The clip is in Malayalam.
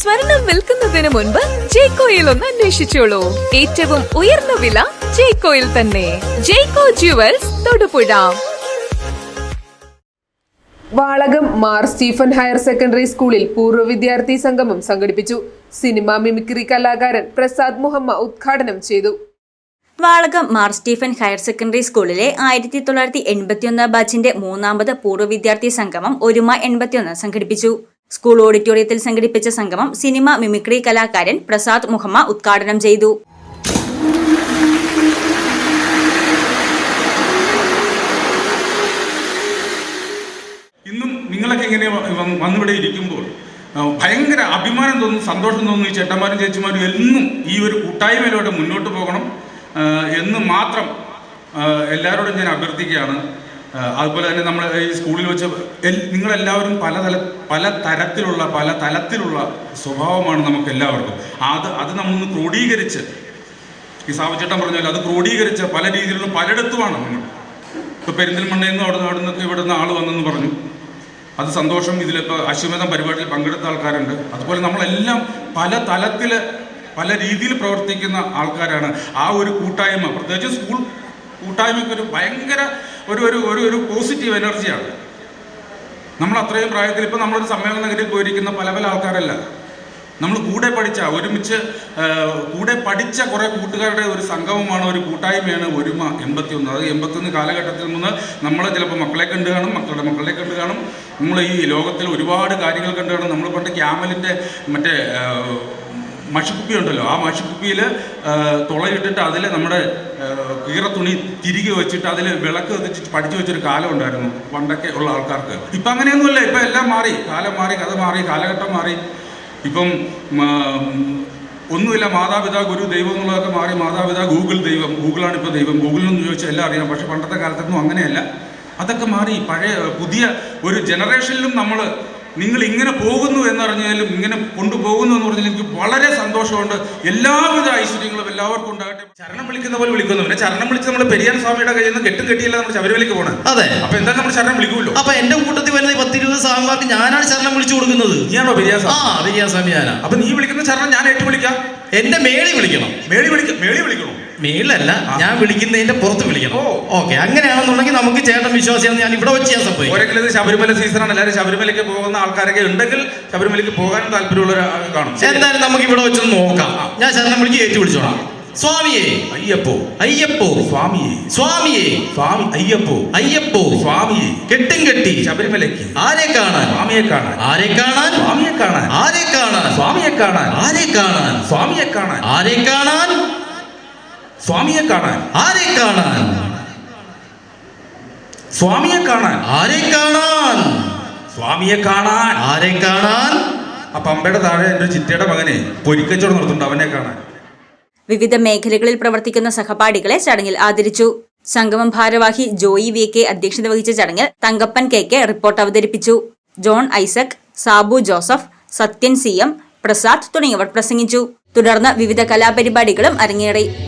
സ്വർണം വിൽക്കുന്നതിന് മുൻപ് ജെയ്ക്കോയിൽ ഒന്ന് അന്വേഷിച്ചോളൂ. ഏറ്റവും ഉയർന്ന വില ജെയ്ക്കോയിൽ തന്നെ. Jaico jewels Thodupuzha. Valakom Mar Stephen higher secondary സ്കൂളിൽ പൂർവ വിദ്യാർത്ഥി സംഗമം സംഘടിപ്പിച്ചു. സിനിമ മിമിക്രി കലാകാരൻ പ്രസാദ് മുഹമ്മ ഉദ്ഘാടനം ചെയ്തു. Valakom Mar Stephen higher secondary സ്കൂളിലെ ആയിരത്തി തൊള്ളായിരത്തി എൺപത്തിയൊന്ന് ബാച്ചിന്റെ മൂന്നാമത് പൂർവ വിദ്യാർത്ഥി സംഗമം ഒരുമ എൺപത്തിയൊന്ന് സംഘടിപ്പിച്ചു. സ്കൂൾ ഓഡിറ്റോറിയത്തിൽ സംഘടിപ്പിച്ച സംഗമം സിനിമ മിമിക്രി കലാകാരൻ പ്രസാദ് മുഹമ്മ ഉദ്ഘാടനം ചെയ്തു. ഇന്നും നിങ്ങളൊക്കെ ഇങ്ങനെ വന്നിവിടെ ഇരിക്കുമ്പോൾ ഭയങ്കര അഭിമാനം തോന്നുന്നു സന്തോഷം തോന്നുന്നു ഈ ചേട്ടന്മാരും ചേച്ചിമാരും എന്നും ഈ ഒരു കൂട്ടായ്മയിലൂടെ മുന്നോട്ട് പോകണം എന്ന് മാത്രം എല്ലാവരോടും ഞാൻ അഭ്യർത്ഥിക്കുകയാണ്. അതുപോലെ തന്നെ നമ്മൾ ഈ സ്കൂളിൽ വെച്ച് നിങ്ങളെല്ലാവരും പലതല പല തരത്തിലുള്ള പല തലത്തിലുള്ള സ്വഭാവമാണ് നമുക്ക് എല്ലാവർക്കും അത് അത് നമ്മളൊന്ന് ക്രോഡീകരിച്ച് ഈ സാവച്ചേട്ടൻ പറഞ്ഞാൽ അത് ക്രോഡീകരിച്ച് പല രീതിയിലുള്ള പലയിടത്തുമാണ് നമ്മൾ. ഇപ്പോൾ പെരിന്തൽമണ്ണയിൽ നിന്ന് അവിടെ അവിടെ ഇവിടുന്ന് ആൾ വന്നെന്ന് പറഞ്ഞു. അത് സന്തോഷം. ഇതിലിപ്പോൾ അശ്വമേധം പരിപാടിയിൽ പങ്കെടുത്ത ആൾക്കാരുണ്ട്. അതുപോലെ നമ്മളെല്ലാം പല തലത്തിൽ പല രീതിയിൽ പ്രവർത്തിക്കുന്ന ആൾക്കാരാണ്. ആ ഒരു കൂട്ടായ്മ പ്രത്യേകിച്ച് സ്കൂൾ കൂട്ടായ്മയ്ക്ക് ഒരു ഭയങ്കര ഒരു ഒരു ഒരു ഒരു പോസിറ്റീവ് എനർജിയാണ് നമ്മൾ അത്രയും പ്രായത്തിൽ ഇപ്പോൾ നമ്മളൊരു സമ്മേളന നഗരിയിൽ പോയിരിക്കുന്ന പല പല ആൾക്കാരല്ല. നമ്മൾ കൂടെ പഠിച്ച ഒരുമിച്ച് കൂടെ പഠിച്ച കുറേ കൂട്ടുകാരുടെ ഒരു സംഗമമാണ് ഒരു കൂട്ടായ്മയാണ് ഒരുമ എൺപത്തിയൊന്ന്. അത് എൺപത്തൊന്ന് കാലഘട്ടത്തിൽ നിന്ന് നമ്മൾ ചിലപ്പോൾ മക്കളെ കണ്ടു കാണും മക്കളുടെ മക്കളെ കണ്ടു കാണും. നമ്മൾ ഈ ലോകത്തിൽ ഒരുപാട് കാര്യങ്ങൾ കണ്ടു കാണും. നമ്മൾ പണ്ട് ക്യാമലിന്റെ മറ്റേ മഷിക്കുപ്പി ഉണ്ടല്ലോ ആ മഷിക്കുപ്പിയിൽ തുളയിട്ടിട്ട് അതിൽ നമ്മുടെ കീറ തുണി തിരികെ വെച്ചിട്ട് അതിൽ വിളക്ക് വെച്ച് പഠിച്ചു വെച്ചൊരു കാലം ഉണ്ടായിരുന്നു പണ്ടൊക്കെ ഉള്ള ആൾക്കാർക്ക്. ഇപ്പം അങ്ങനെയൊന്നുമില്ല. ഇപ്പം എല്ലാം മാറി. കാലം മാറി കഥ മാറി കാലഘട്ടം മാറി. ഇപ്പം ഒന്നുമില്ല. മാതാപിതാ ഗുരു ദൈവം എന്നുള്ളതൊക്കെ മാറി. മാതാപിതാ ഗൂഗിൾ ദൈവം. ഗൂഗിളാണ് ഇപ്പോൾ ദൈവം. ഗൂഗിളിൽ നിന്ന് ചോദിച്ചാൽ എല്ലാം അറിയാം. പക്ഷേ പണ്ടത്തെ കാലത്തൊന്നും അങ്ങനെയല്ല. അതൊക്കെ മാറി. പഴയ പുതിയ ഒരു ജനറേഷനിലും നമ്മൾ നിങ്ങൾ ഇങ്ങനെ പോകുന്നു എന്നറിഞ്ഞാലും ഇങ്ങനെ കൊണ്ടുപോകുന്നു എന്ന് പറഞ്ഞാൽ എനിക്ക് വളരെ സന്തോഷമുണ്ട്. എല്ലാവിധ ഐശ്വര്യങ്ങളും എല്ലാവർക്കും ഉണ്ടാകട്ടെ. ചരണം വിളിക്കുന്ന പോലെ വിളിക്കുന്നു. പിന്നെ ചരണം വിളിച്ച് നമ്മൾ പെരിയാൻ സ്വാമിയുടെ കയ്യിൽ നിന്ന് കെട്ടും കെട്ടിയില്ല നമ്മൾ ശബരിമലയ്ക്ക് പോകണം അതെ. അപ്പൊ എന്താ നമ്മൾ ശരണം വിളിക്കുമല്ലോ. അപ്പൊ എന്റെ കൂട്ടത്തിൽ വരുന്ന പത്തിരുപത് സ്വാമിമാർക്ക് ഞാനാണ് ശരണം വിളിച്ചു കൊടുക്കുന്നത്. പെരിയാൻ ആ സ്വാമി? വിജയ സ്വാമി ഞാനാ അപ്പൊ നീ വിളിക്കുന്ന ചരണം ഞാൻ ഏറ്റു വിളിക്കാം. എന്റെ മേളി വിളിക്കണം. മേളി വിളിക്കാം മേളി വിളിക്കണോ? മേളിലല്ല ഞാൻ വിളിക്കുന്നതിന്റെ പുറത്ത് വിളിക്കണം. ഓക്കെ അങ്ങനെയാണെന്നുണ്ടെങ്കിൽ നമുക്ക് ചേട്ടൻ വിശ്വാസിയാണ് ഞാൻ ഇവിടെ വെച്ച് ഞാൻ സംഭവിക്കും ഇത് ശബരിമല സീസണാണ്. എല്ലാവരും ശബരിമലയ്ക്ക് പോകുന്ന ആൾക്കാരൊക്കെ ഉണ്ടെങ്കിൽ ശബരിമലയ്ക്ക് പോകാൻ താല്പര്യമുള്ള കാണും. എന്തായാലും നമുക്ക് ഇവിടെ വെച്ചൊന്ന് നോക്കാം. ഞാൻ ചേട്ടനെ വിളിക്ക് ഏറ്റു വിളിച്ചോളാം. സ്വാമിയേ. അയ്യപ്പോ. അയ്യപ്പോ. സ്വാമിയെ. സ്വാമിയേ. സ്വാമി അയ്യപ്പോ. അയ്യപ്പോ. സ്വാമിയെ. കെട്ടും കെട്ടി. ശബരിമലയ്ക്ക്. ആരെ കാണാൻ? സ്വാമിയെ കാണാൻ. ആരെ കാണാൻ? സ്വാമിയെ കാണാൻ. ആരെ കാണാൻ? സ്വാമിയെ കാണാൻ. ആരെ കാണാൻ? സ്വാമിയെ കാണാൻ. ആരെ കാണാൻ? സ്വാമിയെ കാണാൻ. ആരെ കാണാൻ? സ്വാമിയെ കാണാൻ. ആരെ കാണാൻ? സ്വാമിയെ കാണാൻ. ആരെ കാണാൻ? ആ പമ്പയുടെ താഴെ എന്റെ ചിറ്റയുടെ മകനെ പൊരിക്കച്ചോട് നടത്തുന്നുണ്ട് അവനെ കാണാൻ. വിവിധ മേഖലകളിൽ പ്രവർത്തിക്കുന്ന സഹപാഠികളെ ചടങ്ങിൽ ആദരിച്ചു. സംഗമം ഭാരവാഹി ജോയി വി കെ അധ്യക്ഷത വഹിച്ച ചടങ്ങിൽ തങ്കപ്പൻ കെ കെ റിപ്പോർട്ട് അവതരിപ്പിച്ചു. John Isaac Sabu Joseph Sathyan C M Prasad തുടങ്ങിയവർ പ്രസംഗിച്ചു. തുടർന്ന് വിവിധ കലാപരിപാടികളും അരങ്ങേറി.